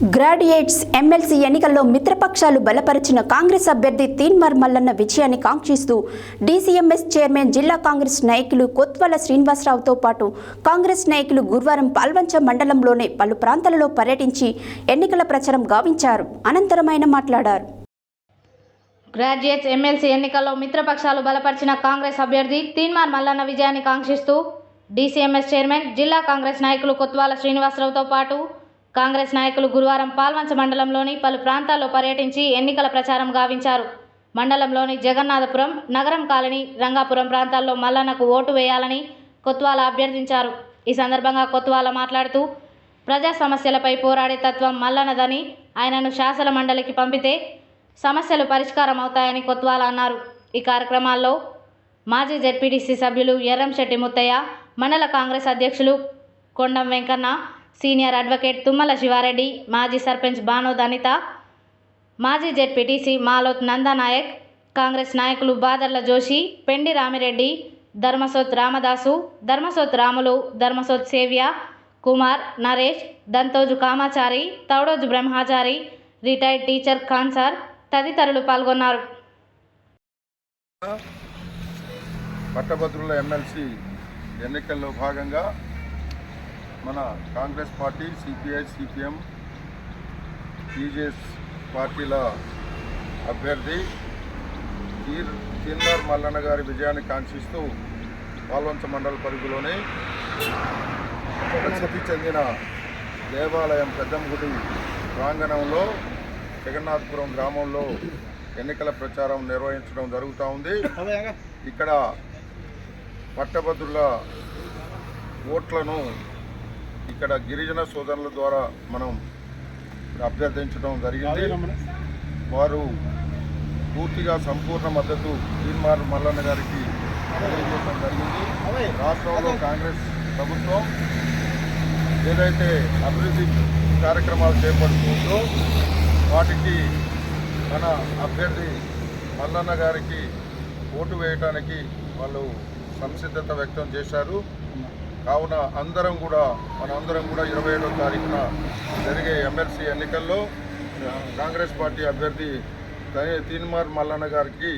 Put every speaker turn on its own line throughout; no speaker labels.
Graduates MLC ఎన్నికల్లో మిత్రపక్షాలు బలపరిచిన కాంగ్రెస్ అభ్యర్థి తీన్మార్ మల్లన్న విజయాన్ని కాంక్షిస్తూ డీసీఎంఎస్ చైర్మన్ జిల్లా కాంగ్రెస్ నాయకులు కొత్వల శ్రీనివాసరావుతో పాటు కాంగ్రెస్ నాయకులు గురువారం పాల్వంచ మండలంలోని పలు ప్రాంతాలలో పర్యటించి ఎన్నికల ప్రచారం గావించారు. అనంతరం ఆయన మాట్లాడారు.
గ్రాడ్యుయేట్స్ ఎమ్మెల్సీ ఎన్నికల్లో మిత్రపక్షాలు బలపరిచిన కాంగ్రెస్ అభ్యర్థి తీన్మార్ మల్లన్న విజయాన్ని కాంక్షిస్తూ డీసీఎంఎస్ చైర్మన్ జిల్లా కాంగ్రెస్ నాయకులు కొత్వాల శ్రీనివాసరావుతో పాటు కాంగ్రెస్ నాయకులు గురువారం పాల్వంచ మండలంలోని పలు ప్రాంతాల్లో పర్యటించి ఎన్నికల ప్రచారం గావించారు. మండలంలోని జగన్నాథపురం నగరం కాలనీ రంగాపురం ప్రాంతాల్లో మల్లన్నకు ఓటు వేయాలని కొత్వాల అభ్యర్థించారు. ఈ సందర్భంగా కొత్వాల మాట్లాడుతూ ప్రజా సమస్యలపై పోరాడే తత్వం మల్లన్నదని ఆయనను శాసన మండలికి పంపితే సమస్యలు పరిష్కారం అవుతాయని కొత్వాల అన్నారు. ఈ కార్యక్రమాల్లో మాజీ జెడ్పీటీసీ సభ్యులు ఎర్రంశెట్టి ముత్తయ్య మండల కాంగ్రెస్ అధ్యక్షులు కొండం వెంకన్న సీనియర్ అడ్వకేట్ తుమ్మల శివారెడ్డి మాజీ సర్పంచ్ బానోద్ అనిత మాజీ జెడ్పీటీసీ మాలోత్ నందానాయక్ కాంగ్రెస్ నాయకులు బాదర్ల జోషి పెండి రామిరెడ్డి ధర్మసోత్ రామదాసు ధర్మసోత్ రాములు ధర్మసోత్ సేవ్య కుమార్ నరేష్ దంతోజు కామాచారి తౌడోజు బ్రహ్మాచారి రిటైర్డ్ టీచర్ కాన్సార్ తదితరులు పాల్గొన్నారు.
పట్టభద్రుల ఎమ్మెల్సీ ఎన్నికల్లో భాగంగా మన Congress party CPI CPM TJS పార్టీల అభ్యర్థి తీర్ తీన్మార్ మల్లన్న గారి విజయాన్ని కాంక్షిస్తూ పాల్వంచ మండల పరిధిలోని ప్రసిద్ధి చెందిన దేవాలయం పెద్దంగుడి ప్రాంగణంలో జగన్నాథపురం గ్రామంలో ఎన్నికల ప్రచారం నిర్వహించడం జరుగుతూ ఉంది. ఇక్కడ పట్టభద్రుల ఓట్లను ఇక్కడ గిరిజన సోదరుల ద్వారా మనం అభ్యర్థించడం జరిగింది. వారు పూర్తిగా సంపూర్ణ మద్దతు తీర్మార్ మల్లన్న గారికి తెలియజేయడం జరిగింది. రాష్ట్రంలో కాంగ్రెస్ ప్రభుత్వం ఏదైతే అభివృద్ధి కార్యక్రమాలు చేపడుతుందో వాటికి మన అభ్యర్థి మల్లన్న గారికి ఓటు వేయటానికి వాళ్ళు సంసిద్ధత వ్యక్తం చేశారు. కావున అందరం కూడా మనందరం కూడా ఇరవై ఏడో తారీఖున జరిగే ఎమ్మెల్సీ ఎన్నికల్లో కాంగ్రెస్ పార్టీ అభ్యర్థి తని- తీన్మార్ మల్లన్న గారికి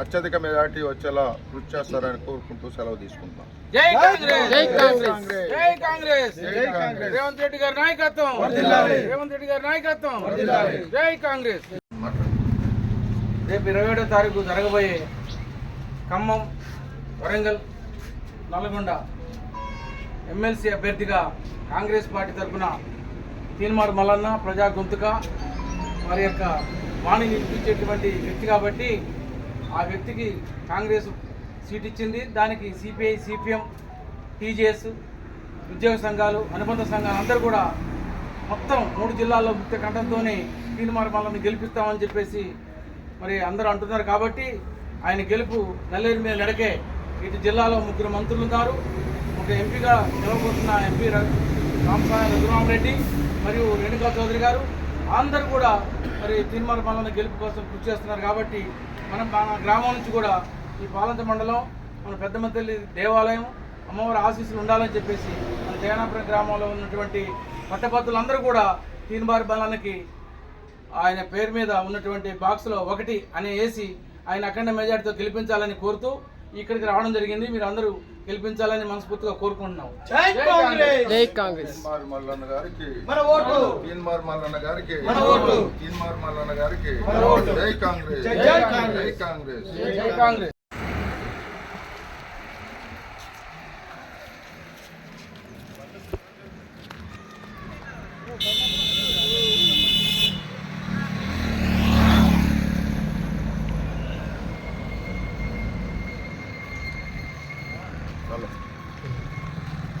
అత్యధిక మెజార్టీ వచ్చేలా కృషి చేస్తారని కోరుకుంటూ సెలవు తీసుకుంటున్నాం.
జై కాంగ్రెస్!
జై కాంగ్రెస్!
జై కాంగ్రెస్!
జై కాంగ్రెస్!
రేవంత్ రెడ్డి గారి నాయకత్వం! రేవంత్ రెడ్డి గారి నాయకత్వం! జై కాంగ్రెస్! రేపు ఇరవై ఏడో తారీఖు జరగబోయే ఖమ్మం వరంగల్ నల్గొండ ఎమ్మెల్సీ అభ్యర్థిగా కాంగ్రెస్ పార్టీ తరఫున తీన్మార్ మల్లన్న ప్రజా గొంతుక వారి యొక్క వాణి వినిపించేటువంటి వ్యక్తి కాబట్టి ఆ వ్యక్తికి కాంగ్రెస్ సీట్ ఇచ్చింది. దానికి సిపిఐ సిపిఎం టీజేఎస్ ఉద్యోగ సంఘాలు అనుబంధ సంఘాలు అందరూ కూడా మొత్తం మూడు జిల్లాల్లో ముఖ్య కంఠంతోనే తీన్మార్ మల్లని గెలిపిస్తామని చెప్పేసి మరి అందరూ అంటున్నారు కాబట్టి ఆయన గెలుపు నల్లేరు మీద నడకే ఇటు జిల్లాలో ముగ్గురు మంత్రులు ఉన్నారు. ఒక ఎంపీగా నిలవబోతున్న ఎంపీ రామస్వామి రఘురామరెడ్డి మరియు రేణుకా చౌదరి గారు. అందరూ కూడా మరి తీన్మార్ మల్లన్న గెలుపు కోసం కృషి చేస్తున్నారు కాబట్టి మనం మన గ్రామం నుంచి కూడా ఈ పాలంత మండలం మన పెద్దమతల్లి దేవాలయం అమ్మవారి ఆశీస్సులు ఉండాలని చెప్పేసి మన జగనాపురం గ్రామంలో ఉన్నటువంటి పట్టభద్రులందరూ కూడా తీన్మార్ బలానికి ఆయన పేరు మీద ఉన్నటువంటి బాక్స్లో ఒకటి అని వేసి ఆయన అఖండ మెజార్టీతో గెలిపించాలని కోరుతూ ఇక్కడికి రావడం జరిగింది. మీరు అందరూ గెలిపించాలని మనస్ఫూర్తిగా కోరుకుంటున్నాం జై కాంగ్రెస్.
మల్లన్న గారికి
మన ఓటు.
తీన్మార్ మల్లన్న గారికి
మన ఓటు.
తీన్మార్ మల్లన్న గారికి
మన ఓటు.
జై కాంగ్రెస్.
జై కాంగ్రెస్.
జై కాంగ్రెస్.
జై కాంగ్రెస్.